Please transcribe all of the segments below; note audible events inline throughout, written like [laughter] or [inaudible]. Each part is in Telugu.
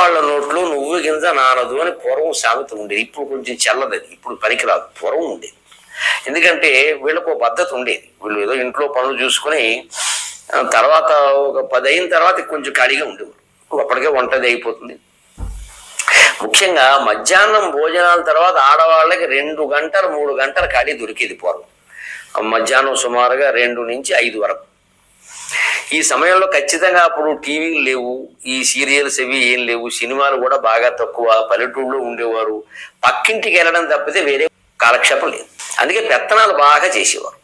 వాళ్ళ నోట్లో నువ్వు గింజ నానదు అని పూర్వం సామెత ఉండేది ఇప్పుడు కొంచెం చల్లదది. ఇప్పుడు పనికిరాదు. పూర్వం ఉండేది. ఎందుకంటే వీళ్ళకు ఒక పద్ధతి ఉండేది. వీళ్ళు ఏదో ఇంట్లో పనులు చూసుకుని తర్వాత ఒక పది అయిన తర్వాత కొంచెం ఖాళీగా ఉండేవారు. అప్పటికే వంటది అయిపోతుంది. ముఖ్యంగా మధ్యాహ్నం భోజనాల తర్వాత ఆడవాళ్ళకి రెండు గంటలు మూడు గంటల ఖాళీ దొరికేది పూర్వం. మధ్యాహ్నం సుమారుగా రెండు నుంచి ఐదు వరకు. ఈ సమయంలో ఖచ్చితంగా అప్పుడు టీవీలు లేవు ఈ సీరియల్స్ అవి ఏం లేవు సినిమాలు కూడా బాగా తక్కువ పల్లెటూరులో ఉండేవారు. పక్కింటికి వెళ్ళడం తప్పితే వేరే కాలక్షేపం లేదు. అందుకే పెత్తనాలు బాగా చేసేవారు.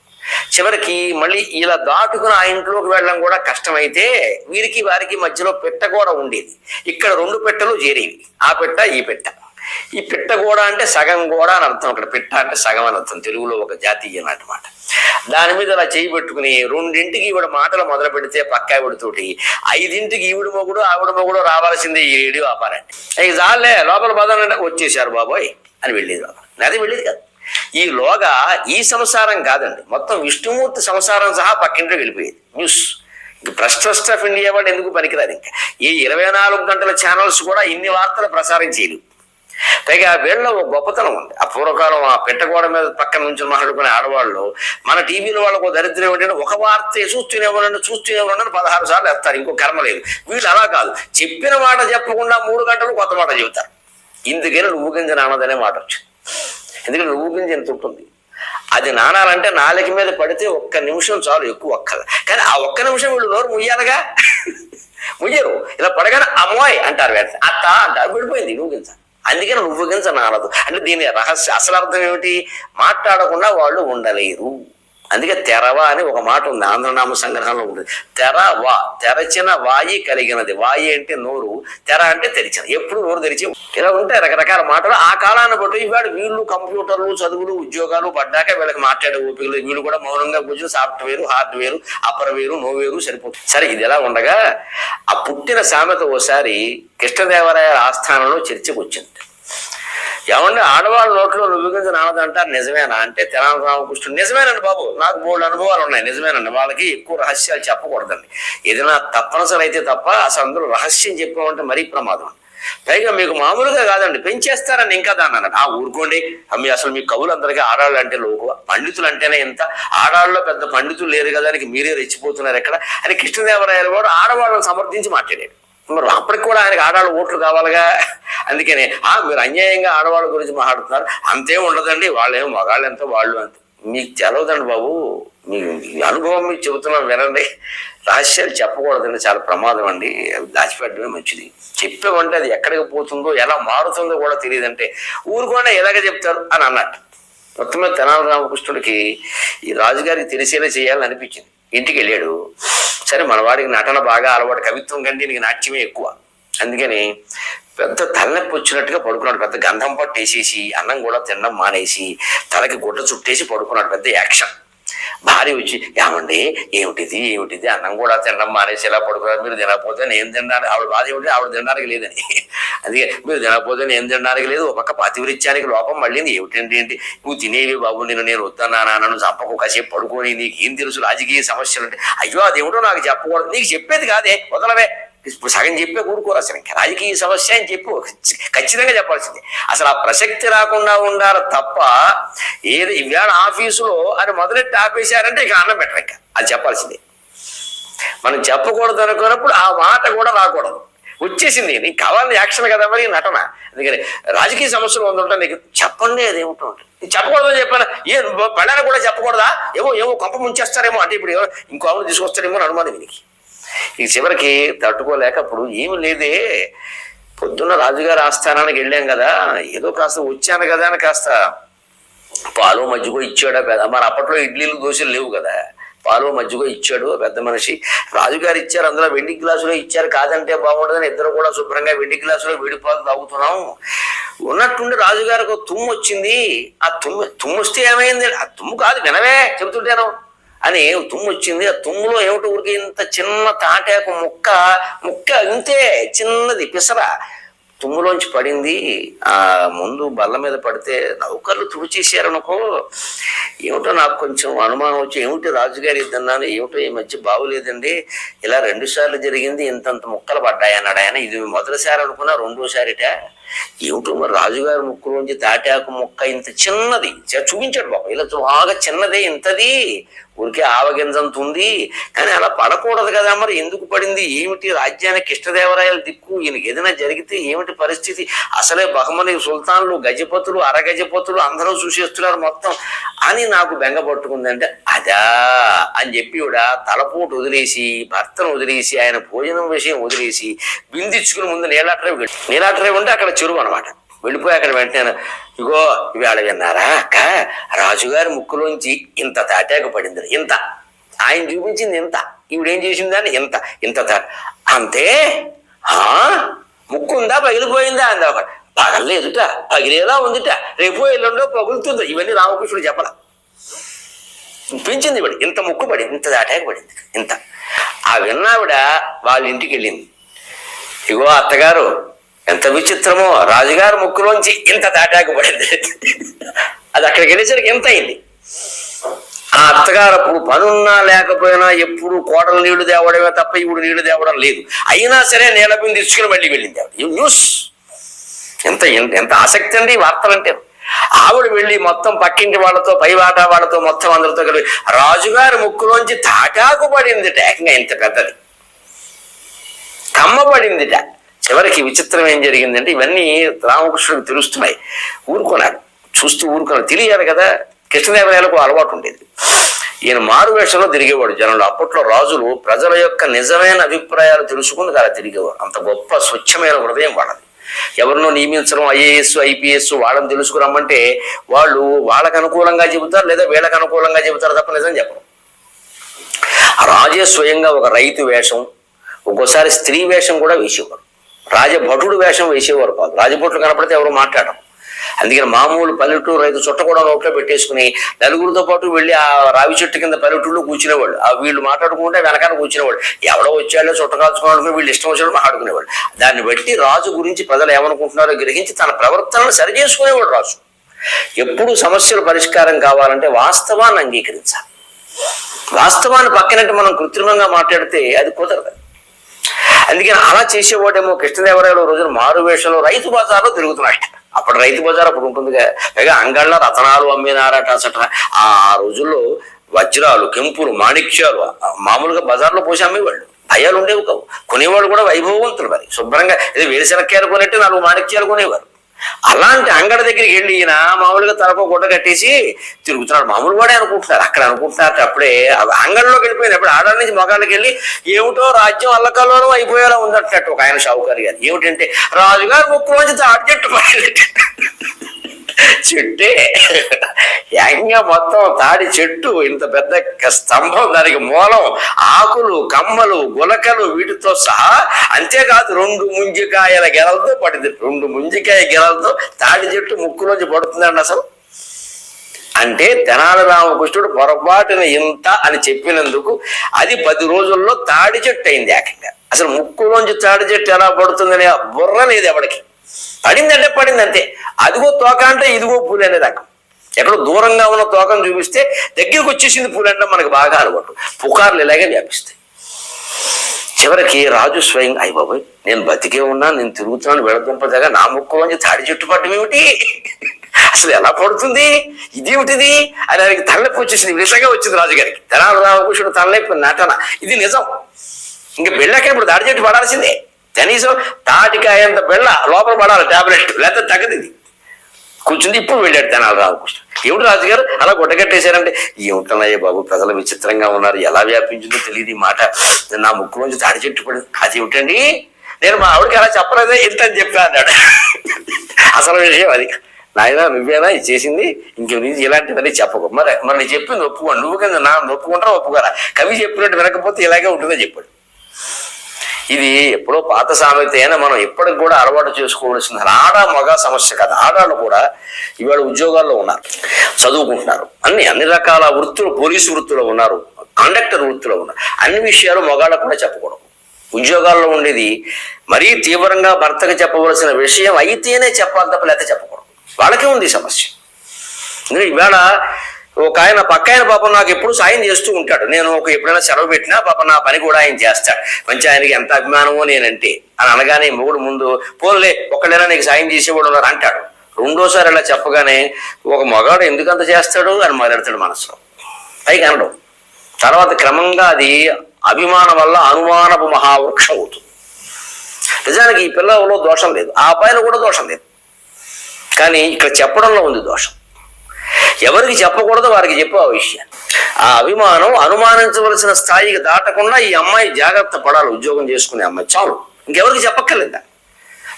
చివరికి మళ్ళీ ఇలా దాటుకుని ఆ ఇంట్లోకి వెళ్ళడం కూడా కష్టమైతే వీరికి వారికి మధ్యలో పెట్ట కూడా ఉండేది. ఇక్కడ రెండు పెట్టలు చేరేవి. ఆ పెట్ట ఈ పెట్ట. ఈ పిట్ట కూడా అంటే సగం కూడా అని అర్థం. అక్కడ పిట్ట అంటే సగం అని అర్థం. తెలుగులో ఒక జాతీయ మాట దాని మీద అలా చేయి పెట్టుకుని రెండింటికి ఈవిడ మాటలు మొదలు పెడితే పక్క ఆవిడతోటి ఐదింటికి ఈవిడ మొగుడు ఆవిడ మొగుడు రావాల్సిందే ఈ రేడియో ఆపారండి ఇక చాలే లోపల పదాలంటే వచ్చేసారు బాబోయ్ అని వెళ్ళేది బాబా అది వెళ్ళేది కాదు. ఈ లోగా ఈ సంసారం కాదండి. మొత్తం విష్ణుమూర్తి సంసారం సహా పక్కింట్లో వెళ్ళిపోయేది. న్యూస్. ఇంక ప్రెస్ ట్రస్ట్ ఆఫ్ ఇండియా వాళ్ళు ఎందుకు పనికిరాదు ఇంకా ఈ ఇరవై నాలుగు గంటల ఛానల్స్ కూడా ఇన్ని వార్తలు ప్రసారం చేయలేవు పైగా వీళ్ళలో ఒక గొప్పతనం ఉంది. ఆ పూర్వకాలం ఆ పెట్టగోడ మీద పక్కన నుంచి మాట్లాడుకునే ఆడవాళ్ళు మన టీవీలో వాళ్ళకు దరిద్రం ఏంటంటే ఒక వార్త చూస్తూనే ఉండండి చూస్తూనే ఉండండి పదహారు సార్లు వేస్తారు ఇంకో కర్మ లేదు. వీళ్ళు అలా కాదు. చెప్పిన మాట చెప్పకుండా మూడు గంటలు కొత్త మాట చెబుతారు. ఇందుకైనా నువ్వు గింజ నానదనే మాట వచ్చింది. ఎందుకంటే నువ్వు గింజ ఎంత ఉంటుంది? అది నానాలంటే నాలుక మీద పడితే ఒక్క నిమిషం చాలు ఎక్కువ ఒక్కదు. కానీ ఆ ఒక్క నిమిషం వీళ్ళు నోరు ముయ్యాలగా? [laughs] ముయ్యరు. ఇలా పడగానే అమ్మాయి అంటారు అత్త అంటారు. విడిపోయింది నువ్వు గింజ. అందుకని నువ్వు గింజ నానదు. అంటే దీని రహస్య అసలు అర్థం ఏమిటి? మాట్లాడకుండా వాళ్ళు ఉండలేరు. అందుకే తెరవ అని ఒక మాట ఉంది ఆంధ్రనామ సంగ్రహంలో ఉంటుంది తెరవ తెరచిన వాయి కలిగినది. వాయి అంటే నోరు తెర అంటే తెరిచింది ఎప్పుడు నోరు తెరిచి ఇలా ఉంటాయి రకరకాల మాటలు ఆ కాలాన్ని బట్టి ఇవాడు వీళ్ళు కంప్యూటర్లు చదువులు ఉద్యోగాలు పడ్డాక వీళ్ళకి మాట్లాడే ఓపికలు. వీళ్ళు కూడా మౌనంగా కూర్చొని సాఫ్ట్వేర్ హార్డ్వేర్ అప్పర్ వేరు నో వేరు సరిపోతుంది. సరే ఇది ఎలా ఉండగా ఆ పుట్టిన సామెత ఓసారి కృష్ణదేవరాయ ఆస్థానంలో చర్చకు వచ్చింది. ఏమంటే ఆడవాళ్ళ నోట్లో నువ్వుగింజ నానదంటారు నిజమేనా? అంటే తెలంగాణ రామకృష్ణుడు నిజమేనండి బాబు. నాకు మూడు అనుభవాలు ఉన్నాయి. నిజమేనండి. వాళ్ళకి ఎక్కువ రహస్యాలు చెప్పకూడదండి. ఏదైనా తప్పనిసరి అయితే తప్ప అసలు అందులో రహస్యం చెప్పామంటే మరీ ప్రమాదం. పైగా మీకు మామూలుగా కాదండి. పెంచేస్తారని ఇంకా దాన్ని అన్నాడు. ఆ ఊరుకోండి. అమ్మి అసలు మీ కవులందరికీ ఆడాళ్ళు అంటే లోకు పండితులు అంటేనే ఇంత? ఆడాళ్ళలో పెద్ద పండితులు లేరు కదా అని మీరే రెచ్చిపోతున్నారు ఎక్కడ? అని కృష్ణదేవరాయలు కూడా ఆడవాళ్ళని సమర్థించి మాట్లాడాడు. మరి అప్పటికి కూడా ఆయనకి ఆడవాళ్ళు ఓట్లు కావాలిగా? అందుకని ఆ మీరు అన్యాయంగా ఆడవాళ్ళ గురించి మాట్లాడుతున్నారు. అంతే ఉండదండి. వాళ్ళేమో మగాళ్ళు ఎంత వాళ్ళు అంత మీకు తెలవదండి బాబు. మీ అనుభవం మీకు చెబుతున్నాం వినండి. రహస్యాలు చెప్పకూడదండి. చాలా ప్రమాదం అండి. దాచిపెట్టడమే మంచిది. చెప్పామంటే అది ఎక్కడికి పోతుందో ఎలా మారుతుందో కూడా తెలియదంటే ఊరుకోండి ఎలాగ చెప్తారు అని అన్నట్టు. మొత్తం మీద తెనాలి రామకృష్ణుడికి ఈ రాజుగారికి తెలిసేలా చేయాలని అనిపించింది. ఇంటికి వెళ్ళాడు సరే మనవాడికి నటన బాగా అలవాటు. కవిత్వం కంటే నీకు నాట్యమే ఎక్కువ. అందుకని పెద్ద తలనొప్పి వచ్చినట్టుగా పడుకున్నాడు. పెద్ద గంధం పట్టు వేసేసి అన్నం కూడా తినడం మానేసి తలకి గుడ్డ చుట్టేసి పడుకున్నాడు. పెద్ద యాక్షన్. భార్య వచ్చి ఏమండి? ఏమిటిది? ఏమిటిది? అన్నం కూడా తినడం మానేసి ఎలా పడుకున్నారు? మీరు తినకపోతే నేను తినడానికి ఆవిడ బాధ ఏమిటి? ఆవిడ తినడానికి లేదని. అందుకే మీరు తినకపోతే నేను తినడానికి లేదు. ఒక పతివృత్యానికి లోపం మళ్ళీ ఏమిటండి? ఏంటి? నువ్వు తినేవి బాబు నేను నేను వద్దన్నానా నన్ను చంపకు కాసేపు పడుకొని నీకు ఏం తెలుసు? రాజకీయ సమస్యలు అంటే అయ్యో అదేమిటో నాకు చెప్పకూడదు. నీకు చెప్పేది కాదే. వదలవే. సగం చెప్పే కూడుకోరు అసలు. ఇంకా రాజకీయ సమస్య అని చెప్పు. ఖచ్చితంగా చెప్పాల్సిందే. అసలు ఆ ప్రసక్తి రాకుండా ఉండాలి తప్ప ఏది ఇవాళ ఆఫీసులో అని మొదలెట్టి ఆపేశారంటే ఇక అన్నం పెట్టరు ఇంకా. అది చెప్పాల్సిందే. మనం చెప్పకూడదు అనుకున్నప్పుడు ఆ మాట కూడా రాకూడదు. వచ్చేసింది. నీకు కావాలని యాక్షన్ కదా మరి నటన. అందుకని రాజకీయ సమస్యలు ఉందంటే నీకు చెప్పండి అది ఏమిటో చెప్పకూడదని చెప్పాను. ఏ పడాన కూడా చెప్పకూడదా? ఏమో ఏమో కొంప ముంచేస్తారేమో అంటే ఇప్పుడు ఇంకో ఆవిడ తీసుకొస్తారేమో అని అనుమానం వీనికి ఈ చివరికి తట్టుకోలేక అప్పుడు ఏమి లేదే. పొద్దున్న రాజుగారి ఆస్థానానికి వెళ్ళాం కదా. ఏదో కాస్త వచ్చాను కదా అని కాస్త పాలు మజ్జిగో ఇచ్చాడా పెద్ద మరి అప్పట్లో ఇడ్లీలు దోశలు లేవు కదా. పాలు మజ్జిగో ఇచ్చాడు పెద్ద మనిషి. రాజుగారు ఇచ్చారు అందులో వెండి గ్లాసులో ఇచ్చారు. కాదంటే బాగుంటుందని ఇద్దరు కూడా శుభ్రంగా వెండి గ్లాసులో వేడి పాలు తాగుతున్నాం. ఉన్నట్టుండి రాజుగారికి ఒక తుమ్ము వచ్చింది. ఆ తుమ్ము తుమ్ము వస్తే ఏమైంది? ఆ తుమ్ము కాదు వినవే చెబుతుంటాను. అని తుమ్ము వచ్చింది. ఆ తుమ్ములో ఏమిటి ఊరికి ఇంత చిన్న తాటాకు ముక్క ముక్క ఇంతే చిన్నది పిసర. తుమ్ములోంచి పడింది. ఆ ముందు బల్ల మీద పడితే నౌకర్లు తుడిచేసారనుకో ఏమిటో నాకు కొంచెం అనుమానం వచ్చి ఏమిటి రాజుగారి ఇద్దన్నాను ఏమిటో ఈ మధ్య బాగులేదండి. ఇలా రెండు సార్లు జరిగింది ఇంతంత ముక్కలు పడ్డాయన్నాడు ఆయన. ఇది మొదటిసారి అనుకున్నా రెండోసారిట ఏమిటో మరి రాజుగారి ముక్కులోంచి తాటాకు ముక్క ఇంత చిన్నది. చూపించాడు బాబు. ఇలా బాగా చిన్నదే ఇంతది. ఊరికే ఆవగింజంత ఉంది. కానీ అలా పడకూడదు కదా మరి. ఎందుకు పడింది? ఏమిటి రాజ్యానికి కృష్ణదేవరాయల దిక్కు? ఈయనకి ఏదైనా జరిగితే ఏమిటి పరిస్థితి? అసలే బహుమని సుల్తాన్లు గజపతులు అరగజపతులు అందరూ చూసేస్తున్నారు మొత్తం అని నాకు బెంగ పట్టుకుందంటే అదా అని చెప్పి ఇవిడ తలపోటు వదిలేసి భర్తను వదిలేసి ఆయన భోజనం విషయం వదిలేసి బిందిచ్చుకుని ముందు నీలాట్రేవి వెళ్ళి ఉంటే అక్కడ చెరువు అనమాట వెళ్ళిపోయి అక్కడ వెంటనే ఇగో ఇవాళ విన్నారా అక్క? రాజుగారి ముక్కులోంచి ఇంత తాటాకు పడింది ఇంత. ఆయన చూపించింది ఇంత. ఈవిడేం చేసిందని ఇంత ఇంత తాట అంతే? ఆ? ముక్కు ఉందా పగిలిపోయిందా? అందా ఒక పగలేదుట పగిలేలా ఉందిట. రేపు ఎల్లుండో పగులుతుందో. ఇవన్నీ రామకృష్ణుడు చెప్పల. పెంచింది పడి ఇంత ముక్కు పడింది ఇంత దాటాక పడింది. ఇంత. ఆ విన్నావిడ వాళ్ళ ఇంటికి వెళ్ళింది. ఇగో అత్తగారు ఎంత విచిత్రమో రాజుగారు ముక్కులోంచి ఇంత దాటాక పడింది. అది అక్కడికి వెళ్ళేసరికి ఎంత అయింది. ఆ అత్తగారు అప్పుడు పనున్నా లేకపోయినా ఎప్పుడు కోడలు నీళ్ళు తేవడమే తప్ప ఇప్పుడు నీళ్ళు తేవడం లేదు. అయినా సరే నీళ్ళ బిందు తీసుకుని మళ్ళీ వెళ్ళింది న్యూస్. ఎంత ఎంత- ఎంత ఆసక్తి అండి ఈ వార్తలంటే. ఆవిడ వెళ్ళి మొత్తం పక్కింటి వాళ్ళతో పై వాటా వాళ్ళతో మొత్తం అందరితో కలిపి రాజుగారి ముక్కులోంచి తాటాకు పడింది ఏకంగా ఇంత పెద్దది. కమ్మబడిందిట చివరికి విచిత్రం ఏం జరిగిందంటే ఇవన్నీ రామకృష్ణుడికి తెలుస్తున్నాయి. ఊరుకున్నాడు చూస్తూ ఊరుకున్నాడు తెలియాలి కదా. కృష్ణదేవరాయలకు అలవాటు ఉండేది. ఈయన మారు వేషంలో తిరిగేవాడు జనంలో. అప్పట్లో రాజులు ప్రజల యొక్క నిజమైన అభిప్రాయాలు తెలుసుకుని అలా తిరిగేవాడు అంత గొప్ప స్వచ్ఛమైన హృదయం వాళ్ళది. ఎవరినో నియమించడం ఐఏఎస్ ఐపీఎస్ వాళ్ళని తెలుసుకురమ్మంటే వాళ్ళు వాళ్ళకు అనుకూలంగా చెబుతారు లేదా వీళ్ళకి అనుకూలంగా చెబుతారు తప్ప నిజం చెప్పడం రాజే స్వయంగా ఒక రైతు వేషం ఒక్కోసారి స్త్రీ వేషం కూడా వేసేవారు. రాజభటుడు వేషం వేసేవారు కాదు. రాజభటులు కనపడితే ఎవరు మాట్లాడరు. అందుకని మామూలు పల్లెటూరు రైతు చుట్ట కూడా నోట్లో పెట్టేసుకుని నలుగురితో పాటు వెళ్ళి ఆ రావి చెట్టు కింద పల్లెటూరులో కూర్చునేవాళ్ళు. ఆ వీళ్ళు మాట్లాడుకుంటే వెనకాల కూర్చునేవాళ్ళు. ఎవడో వచ్చాడో చుట్ట కాల్చుకోవడానికి వీళ్ళు ఇష్టం వచ్చినట్టు మాట్లాడుకునేవాళ్ళు. దాన్ని బట్టి రాజు గురించి ప్రజలు ఏమనుకుంటున్నారో గ్రహించి తన ప్రవర్తనను సరి చేసుకునేవాడు రాజు. ఎప్పుడు సమస్యలు పరిష్కారం కావాలంటే వాస్తవాన్ని అంగీకరించాలి. వాస్తవాన్ని పక్కనట్టు మనం కృత్రిమంగా మాట్లాడితే అది కుదరదు. అందుకని అలా చేసేవాడేమో కృష్ణదేవరాయలు రోజున మారు వేషంలో రైతు బజార్లో తిరుగుతున్నాడు అప్పుడు రైతు బజార్ అప్పుడు ఉంటుందిగా. పైగా అంగళ్ళ రతనాలు అమ్మినారట అసట. ఆ రోజుల్లో వజ్రాలు కెంపులు మాణిక్యాలు ఆ మామూలుగా బజార్లో పోసి అమ్మేవాళ్ళు. భయాలు ఉండేవి కావు. కొనేవాళ్ళు కూడా వైభవవంతులు మరి. శుభ్రంగా ఇది వేరుశనక్కాయలు కొనేట్టు నాలుగు మాణిక్యాలు కొనేవారు. అలాంటి అంగడి దగ్గరికి వెళ్ళి ఈయన మామూలుగా తలకు గుడ్డ కట్టేసి తిరుగుతున్నాడు. మామూలు వాడే అనుకుంటున్నారు. అక్కడ అనుకుంటున్నారు అప్పుడే అంగడిలోకి అంగడిలోకి వెళ్ళిపోయినప్పుడు ఆడ నుంచి మగాళ్ళకి వెళ్ళి ఏమిటో రాజ్యం అల్లకల్లోనూ అయిపోయేలా ఉందట్టు ఒక ఆయన షావుకారి గారు. ఏమిటంటే రాజుగారు ముక్కు నుంచి తాటి పడేటట్టు చెట్టే. ఏకంగా మొత్తం తాడి చెట్టు ఇంత పెద్ద స్తంభం దానికి మూలం ఆకులు కమ్మలు గులకలు వీటితో సహా అంతేకాదు రెండు ముంజికాయల గెలలతో పడింది రెండు ముంజికాయ గెలలతో తాడి చెట్టు ముక్కులోంచి పడుతుందండి అసలు. అంటే తెనాలి రామకృష్ణుడు పొరపాటున ఇంత అని చెప్పినందుకు అది పది రోజుల్లో తాడి చెట్టు అయింది ఏకంగా. అసలు ముక్కులోంచి తాడి చెట్టు ఎలా పడుతుందనే బుర్ర లేదు ఎవడికి. పడిందంటే పడింది అంతే అదిగో తోక అంటే ఇదిగో పూలు అనే రకం. ఎక్కడో దూరంగా ఉన్న తోకను చూపిస్తే దగ్గరికి వచ్చేసింది పూలు అంటే మనకు బాగా అలవాటు. పుకార్లు ఇలాగే వ్యాపిస్తాయి. చివరికి రాజు స్వయం అయ్య బాబాయ్ నేను బతికే ఉన్నా నేను తిరుగుతున్నాను వెళదుంపదగా నా ముక్కులోంచి తాడి చెట్టు పట్టడం ఏమిటి? అసలు ఎలా పడుతుంది? ఇదేమిటిది అని ఆయనకి తలనొప్పి వచ్చేసింది. నిజంగా వచ్చింది రాజుగారికి. తెనాలి రామకృష్ణుడు తలనొప్పి నటన. ఇది నిజం. ఇంకా వెళ్ళాక ఇప్పుడు దాడి చెట్టు పడాల్సిందే. కనీసం తాటికాయ అంత బెళ్ళ లోపల పడాలి టాబ్లెట్ లేకపోతే తగ్గది ఇది. కూర్చుంది ఇప్పుడు వెళ్ళాడు తెనాలి రామకృష్ణ. ఏమిటి రాజుగారు? అలా గుడ్డగట్టేశారంటే ఏమిటన్నాయే బాబు ప్రజలు విచిత్రంగా ఉన్నారు. ఎలా వ్యాపించిందో తెలియదు ఈ మాట. నా ముక్కు నుంచి తాడి చెట్టు పడి అది ఏమిటండి? నేను మా ఆవిడకి అలా చెప్పలేదే ఇంత అని చెప్పా అన్నాడు. అసలు విషయం అది. నాయన నువ్వేనా? ఇది చేసింది? ఇంక నుంచి ఇలాంటివన్నీ చెప్పకు. మరి మరి నేను చెప్పింది ఒప్పుకోండి నువ్వు కింద నా ఒప్పుకుంటారా ఒప్పుకోరా? కవి చెప్పినట్టు వినకపోతే ఇలాగే ఉంటుందో చెప్పాడు. ఇది ఎప్పుడో పాత సామెత అయినా మనం ఇప్పటికి కూడా అలవాటు చేసుకోవాల్సిన ఆడ మగ సమస్య కాదు. ఆడాళ్ళు కూడా ఇవాళ ఉద్యోగాల్లో ఉన్నారు. చదువుకుంటున్నారు. అన్ని అన్ని రకాల వృత్తులు పోలీసు వృత్తిలో ఉన్నారు. కండక్టర్ వృత్తిలో ఉన్నారు. అన్ని విషయాలు మగాళ్ళకు కూడా చెప్పకూడదు. ఉద్యోగాల్లో ఉండేది మరీ తీవ్రంగా భర్తకు చెప్పవలసిన విషయం అయితేనే చెప్పాలి తప్ప లేకపోతే చెప్పకూడదు. వాళ్ళకే ఉంది సమస్య. ఎందుకంటే ఒక ఆయన పక్క ఆయన పాపం నాకు ఎప్పుడు సాయం చేస్తూ ఉంటాడు. నేను ఒక ఎప్పుడైనా సెలవు పెట్టినా పాప నా పని కూడా ఆయన చేస్తాడు. మంచి ఆయనకి ఎంత అభిమానమో నేనంటే. అని అనగానే మొగుడు ముందు పోన్లే ఒకళ్ళైనా నీకు సాయం చేసేవాడు ఉన్నారు అంటాడు. రెండోసారి అలా చెప్పగానే ఒక మగాడు ఎందుకంత చేస్తాడు? అని మొదలెడతాడు మనసులో. పైకి అనడం. తర్వాత క్రమంగా అది అభిమానం వల్ల అనుమానపు మహావృక్షం అవుతుంది. నిజానికి ఈ పిల్లలలో దోషం లేదు. ఆ అబ్బాయిలో కూడా దోషం లేదు. కానీ ఇక్కడ చెప్పడంలో ఉంది దోషం. ఎవరికి చెప్పకూడదు వారికి చెప్పు ఆ విషయాన్ని. ఆ అభిమానం అనుమానించవలసిన స్థాయికి దాటకుండా ఈ అమ్మాయి జాగ్రత్త పడాలి ఉద్యోగం చేసుకునే అమ్మాయి చాలు. ఇంకెవరికి చెప్పక్కర్లేదా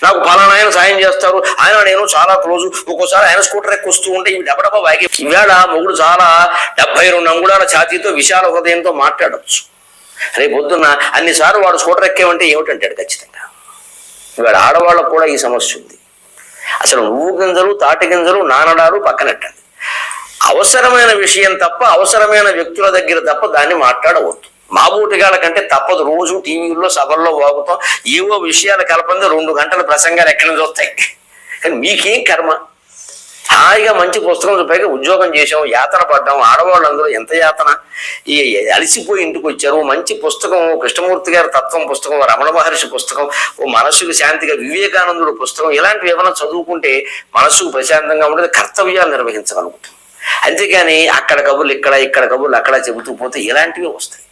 నాకు పలానా ఆయన సాయం చేస్తారు. ఆయన నేను చాలా క్లోజు. ఒక్కోసారి ఆయన స్కూటర్ ఎక్కి వస్తూ ఉంటే ఇవి డబ్బడబ్బా వాగి ఇవాళ మొగుడు చాలా డెబ్బై రెండు అంగుళాల ఛాతీతో విశాల హృదయంతో మాట్లాడవచ్చు రేపు పొద్దున్న అన్నిసార్లు వాడు స్కూటర్ ఎక్కేవంటే ఏమిటంటాడు ఖచ్చితంగా? ఇవాళ ఆడవాళ్ళకు కూడా ఈ సమస్య ఉంది. అసలు నువ్వు గింజలు తాటి గింజలు నానడాలు పక్కనట్టండి. అవసరమైన విషయం తప్ప అవసరమైన వ్యక్తుల దగ్గర తప్ప దాన్ని మాట్లాడవద్దు. మాబూటిగాల కంటే తప్పదు. రోజు టీవీల్లో సభల్లో వాగుతాం. ఏవో విషయాలు కలపంది రెండు గంటల ప్రసంగాలు ఎక్కడి నుంచి వస్తాయి. కానీ మీకేం కర్మ? హాయిగా మంచి పుస్తకం పైగా ఉద్యోగం చేసాం యాతన పడ్డాం ఆడవాళ్ళందరూ ఎంత యాతన? ఈ అలసిపోయి ఇంటికి వచ్చారు మంచి పుస్తకం కృష్ణమూర్తి గారి తత్వం పుస్తకం రమణ మహర్షి పుస్తకం ఓ మనస్సుకు శాంతిగా వివేకానందుడు పుస్తకం ఇలాంటివి ఏమైనా చదువుకుంటే మనస్సుకు ప్రశాంతంగా ఉండేది కర్తవ్యాలు నిర్వహించగలుగుతాం. అంతేగాని అక్కడ కబుర్లు ఇక్కడ ఇక్కడ కబుర్లు అక్కడ చెబుతూ పోతే ఇలాంటివి వస్తాయి.